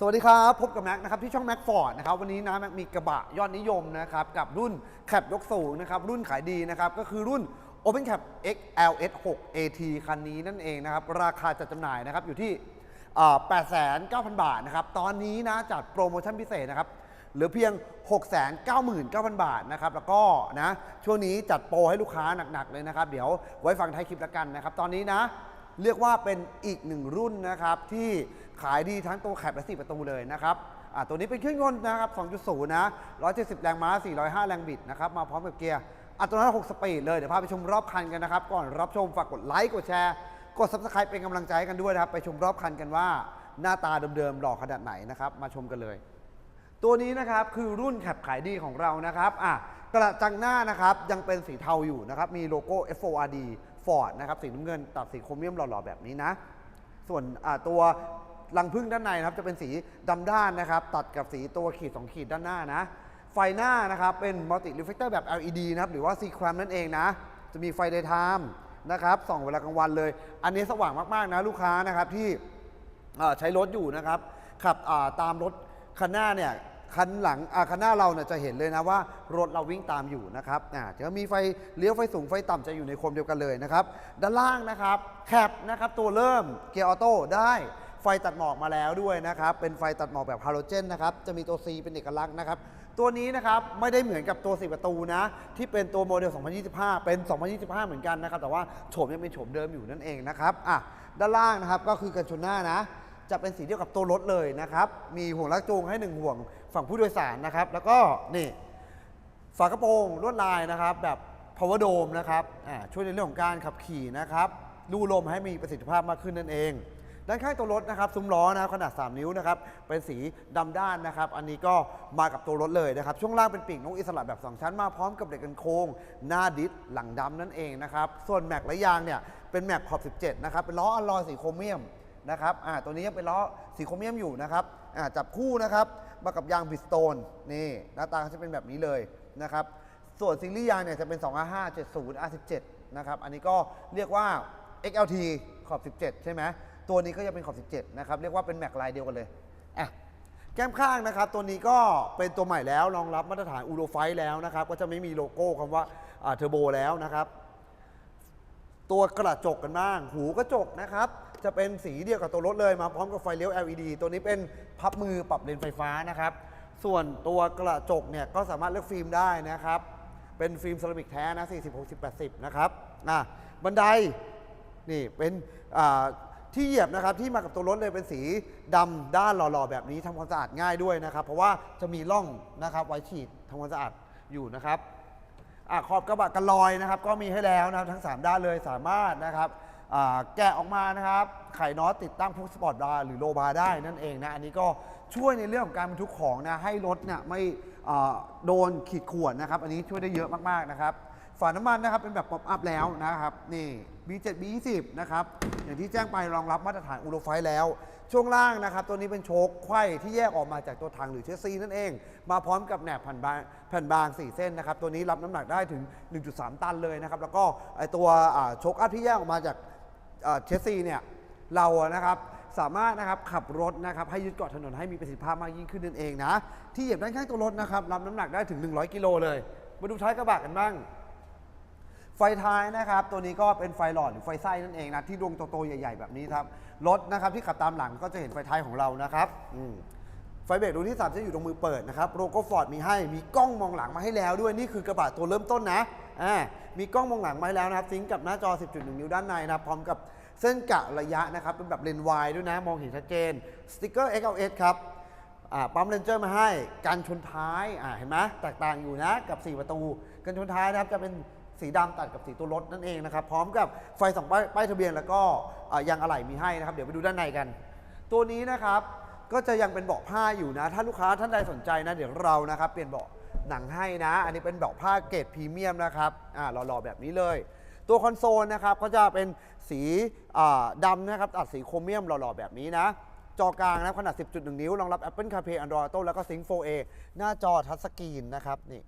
สวัสดีครับ พบกับแม็กนะครับที่ช่องแม็กฟอร์ดนะครับวันนี้นะแม็กมีกระบะยอดนิยมนะครับกับรุ่นแคปยกสูงนะครับรุ่นขายดีนะครับก็คือรุ่น Open Cap XLS 6 AT คันนี้นั่นเองนะครับราคาจัดจำหน่ายนะครับอยู่ที่ 8,900บาทนะครับตอนนี้นะจัดโปรโมชั่นพิเศษนะครับเหลือเพียง 699,000 บาทนะครับแล้วก็นะช่วงนี้จัดโปรให้ลูกค้าหนักๆเลยนะครับเดี๋ยวไว้ฟังท้ายคลิปแล้วกันนะครับตอนนี้นะ เรียกว่าเป็นอีกหนึ่งรุ่นนะครับที่ขายดีทั้งตัวแคปและ4ประตูเลยนะครับตัวนี้เป็นเครื่องยนต์นะครับ 2.0 นะ 170 แรงม้า 405 แรงบิดนะครับ มาพร้อมกับเกียร์อัตโนมัติ6สปีดเลย เดี๋ยวพาไปชมรอบคันกันนะครับ ก่อนรับชมฝากกดไลค์ กดแชร์ กด subscribe เป็นกำลังใจกันด้วยนะครับ ไปชมรอบคันกันว่าหน้าตาเดิมๆหล่อขนาดไหนนะครับ มาชมกันเลย ตัวนี้นะครับคือรุ่นแคปขายดีของเรานะครับอะกระจังหน้านะครับยังเป็นสีเทาอยู่นะครับ มีโลโก้ F4RD Ford นะครับสีน้ำเงินตัดสีโครเมียมหล่อๆแบบนี้นะ ส่วนตัวรังพึ่งด้านในนะครับจะเป็นสีดำด้านนะครับ ตัดกับสีตัวขีด 2 ขีดด้านหน้านะ ไฟหน้านะครับเป็นมัลติ r ิ f เฟ c เตอร์แบบ LED นะครับหรือว่า C clamp นั่นเองนะ จะมีไฟ daytime นะครับส่องเวลากลางวันเลย อันนี้สว่างมากๆนะลูกค้านะครับที่ใช้รถอยู่นะครับขับตามรถคันหน้าเนี่ย คันหลังอ่าคันหน้าเราเนี่ยจะเห็นเลยนะว่ารถเราวิ่งตามอยู่นะครับอ่าจะมีไฟเลี้ยวไฟสูงไฟต่ำจะอยู่ในโคมเดียวกันเลยนะครับ ด้านล่างนะครับแคปนะครับตัวเริ่มเกียร์ออโต้ได้ไฟตัดหมอกมาแล้วด้วยนะครับ เป็นไฟตัดหมอกแบบฮาโลเจนนะครับ จะมีตัว C เป็นเอกลักษณ์นะครับ ตัวนี้นะครับไม่ได้เหมือนกับตัว4ประตูนะ ที่เป็นตัวโมเดล 2025 เป็น 2025 เหมือนกันนะครับ แต่ว่าโฉมยังเป็นโฉมเดิมอยู่นั่นเองนะครับ อะ ด้านล่างนะครับก็คือกันชนหน้านะ จะเป็นสีเดียวกับตัวรถเลยนะครับ มีห่วงลากจูงให้หนึ่งห่วงฝั่งผู้โดยสารนะครับ แล้วก็นี่ฝากระโปรงลวดลายนะครับ แบบ power dome นะครับช่วยในเรื่องของการขับขี่นะครับดูลมให้มีประสิทธิภาพมากขึ้นนั่นเอง ด้านข้างตัวรถนะครับ ซุ้มล้อนะครับขนาด 3 นิ้วนะครับ เป็นสีดำด้านนะครับ อันนี้ก็มากับตัวรถเลยนะครับ ช่วงล่างเป็นปีกนกอิสระแบบ 2 ชั้นมาพร้อมกับเหล็กกันโค้ง หน้าดิสหลังดำนั่นเองนะครับ ส่วนแม็กและยางเนี่ยเป็นแม็กขอบ 17 นะครับ เป็นล้ออลลอยสีโครเมียม นะครับอ่าตัวนี้ยังเป็นล้อสีโครเมียมอยู่นะครับอ่าจับคู่นะครับมากับยางบิสโตนนี่หน้าตาจะเป็นแบบนี้เลยนะครับส่วนซีรีส์ยางเนี่ยจะเป็น255 70 R17 นะครับอันนี้ก็เรียกว่า XLT ขอบ 17 ใช่ไหมตัวนี้ก็จะเป็นขอบ 17 นะครับ เรียกว่าเป็นแม็กลายเดียวกันเลยอะแก้มข้างนะครับ ตัวนี้ก็เป็นตัวใหม่แล้วรองรับมาตรฐานอูโรไฟแล้วนะครับ ก็จะไม่มีโลโก้คำว่าเทอร์โบแล้วนะครับ ตัวกระจกกันบ้าง หูกระจกนะครับ จะเป็นสีเดียวกับตัวรถเลยมาพร้อมกับไฟเลี้ยว LED ตัวนี้เป็นพับมือปรับเลนไฟฟ้านะครับ ส่วนตัวกระจกเนี่ยก็สามารถเลือกฟิล์มได้นะครับ เป็นฟิล์มเซรามิกแท้นะ 40 60 80 นะครับอะบันไดนี่เป็นอ่าที่เหยียบนะครับที่มากับตัวรถเลยเป็นสีดำด้านหล่อๆ แบบนี้ทำความสะอาดง่ายด้วยนะครับ เพราะว่าจะมีร่องนะครับไว้ฉีดทำความสะอาดอยู่นะครับ อะขอบกระบะกันลอยนะครับ ก็มีให้แล้วนะครับทั้ง 3 ด้านเลยสามารถนะครับแกะออกมานะครับ ไขน็อตติดตั้งพวกสปอร์ตบาร์หรือโลบาร์ได้นั่นเองนะอันนี้ก็ช่วยในเรื่องของการบรรทุกของนะให้รถเนี่ยไม่โดนขีดข่วนนะครับ อันนี้ช่วยได้เยอะมากๆนะครับฝาน้ำมันนะครับเป็นแบบป๊อปอัพแล้วนะครับนี่ B7 B20 นะครับ อย่างที่แจ้งไปรองรับมาตรฐานอูโรไฟแล้ว ช่วงล่างนะครับ ตัวนี้เป็นโชคไขว้ที่แยกออกมาจากตัวถังหรือเชสซีนั่นเอง มาพร้อมกับแหนบแผ่นบางแผ่นบาง 4 เส้นนะครับ ตัวนี้รับน้ำหนักได้ถึง 1.3 ตันเลยนะครับ แล้วก็ไอตัวโชคอัพที่แยกออกมาจากเชสซีเนี่ยเรานะครับสามารถนะครับขับรถนะครับให้ยึดเกาะถนนให้มีประสิทธิภาพมากยิ่งขึ้นนั่นเองนะที่เหยียบด้านข้างตัวรถนะครับรับน้ำหนักได้ถึง 100 กิโลเลย มาดูท้ายกระบะกันบ้าง ไฟท้ายนะครับ ตัวนี้ก็เป็นไฟหลอดหรือไฟไส้นั่นเองนะที่ดวงโตๆใหญ่ ๆ แบบนี้ครับรถนะครับที่ขับตามหลังก็จะเห็นไฟท้ายของเรานะครับอืมไฟเบรกดวงที่สามจะอยู่ตรงมือเปิดนะครับโลโก้ฟอร์ดมีให้มีกล้องมองหลังมาให้แล้วด้วยนี่คือกระบะตัวเริ่มต้นนะอ่ามีกล้องมองหลังมาให้แล้วนะครับซิงกับหน้าจอ 10.1 นิ้วด้านในนะพร้อมกับเส้นกะระยะนะครับเป็นแบบเลนส์วายด้วยนะมองเห็นชัดเจนสติกเกอร์ XLS ครับปั๊มเลนเจอร์มาให้กันชนท้ายเห็นไหมแตกต่างอยู่นะกับ 4 ประตู กันชนท้ายนะครับจะเป็น สีดำตัดกับสีตัวรถนั่นเองนะครับ พร้อมกับไฟสองป้ายป้ายทะเบียนแล้วก็อ่ายางอะไหล่มีให้นะครับ เดี๋ยวไปดูด้านในกัน ตัวนี้นะครับก็จะยังเป็นเบาะผ้าอยู่นะ ถ้าลูกค้าท่านใดสนใจนะ เดี๋ยวเรานะครับเปลี่ยนเบาะหนังให้นะ อันนี้เป็นเบาะผ้าเกรดพรีเมียมนะครับอ่าหล่อๆแบบนี้เลย ตัวคอนโซลนะครับก็จะเป็นสีอ่าดำนะครับตัดสีโครเมียมหล่อๆแบบนี้นะ จอกลางนะขนาด 10.1 นิ้วรองรับ Apple CarPlay Android Auto แล้วก็ Sync 4A หน้าจอทัชสกรีนนะครับนี่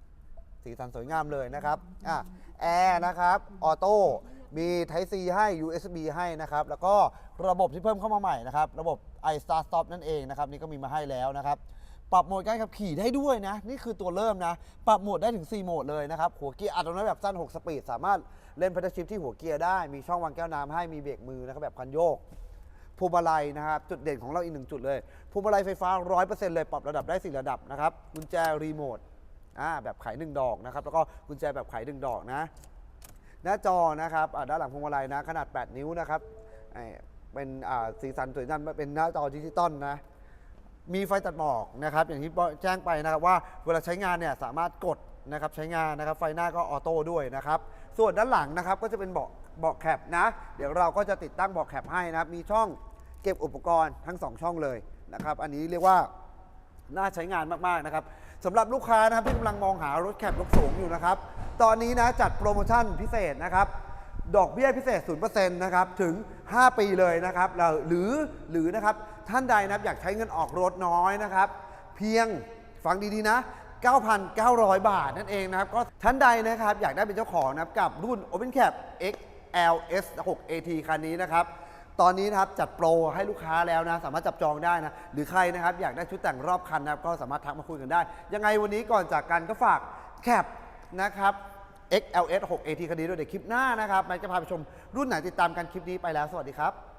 สีสันสวยงามเลยนะครับอะแอร์นะครับออโต้มี Type C ให้ USB ให้นะครับ แล้วก็ระบบที่เพิ่มเข้ามาใหม่นะครับ ระบบ iStart Stop นั่นเองนะครับ นี่ก็มีมาให้แล้วนะครับ ปรับโหมดการขับขี่ได้ด้วยนะ นี่คือตัวเริ่มนะ ปรับโหมดได้ถึง 4 โหมดเลยนะครับ หัวเกียร์อัตโนมัติแบบสั้น 6 สปีด สามารถเล่นพัดชิปที่หัวเกียร์ได้ มีช่องวางแก้วน้ำให้ มีเบรกมือนะครับแบบคันโยกพวงมาลัยนะครับ จุดเด่นของเราอีกหนึ่งจุดเลยพวงมาลัยไฟฟ้า 100%เลย ปรับระดับได้ 4 ระดับนะครับ กุญแจรีโมท อ่าแบบไขหนึ่งดอกนะครับแล้วก็กุญแจแบบไขหนึ่งดอกนะหน้าจอนะครับอ่าด้านหลังพวงมาลัยนะขนาด 8 นิ้วนะครับไอ้เป็นอ่าสีสันสวยงามเป็นหน้าจอดิจิตอลนะมีไฟตัดหมอกนะครับอย่างที่แจ้งไปนะครับว่าเวลาใช้งานเนี่ยสามารถกดนะครับใช้งานนะครับไฟหน้าก็ออโต้ด้วยนะครับส่วนด้านหลังนะครับก็จะเป็นเบาะเบาะแคปนะ เดี๋ยวเราก็จะติดตั้งเบาะแคปให้นะครับมีช่องเก็บอุปกรณ์ทั้ง 2 ช่องเลยนะครับอันนี้เรียกว่าน่าใช้งานมากๆนะครับ สำหรับลูกค้านะครับที่กำลังมองหารถแคปยกสูงอยู่นะครับ ตอนนี้นะจัดโปรโมชั่นพิเศษนะครับ ดอกเบี้ยพิเศษ 0%นะครับ ถึง 5 ปีเลยนะครับ หรือหรือนะครับท่านใดนะครับอยากใช้เงินออกรถน้อยนะครับ เพียงฟังดีๆนะ 9,900 บาทนั่นเองนะครับ ก็ท่านใดนะครับอยากได้เป็นเจ้าของนะครับกับรุ่น Open Cap XLS 6 AT คันนี้นะครับ ตอนนี้นะครับจัดโปรให้ลูกค้าแล้วนะ สามารถจับจองได้นะ หรือใครนะครับอยากได้ชุดแต่งรอบคันนะครับก็สามารถทักมาคุยกันได้ ยังไงวันนี้ก่อนจากกันก็ฝากแคปนะครับ XLS 6 AT คันนี้ด้วยเดี๋ยวคลิปหน้านะครับมันจะพาไปชมรุ่นไหนติดตามกันคลิปนี้ไปแล้ว สวัสดีครับ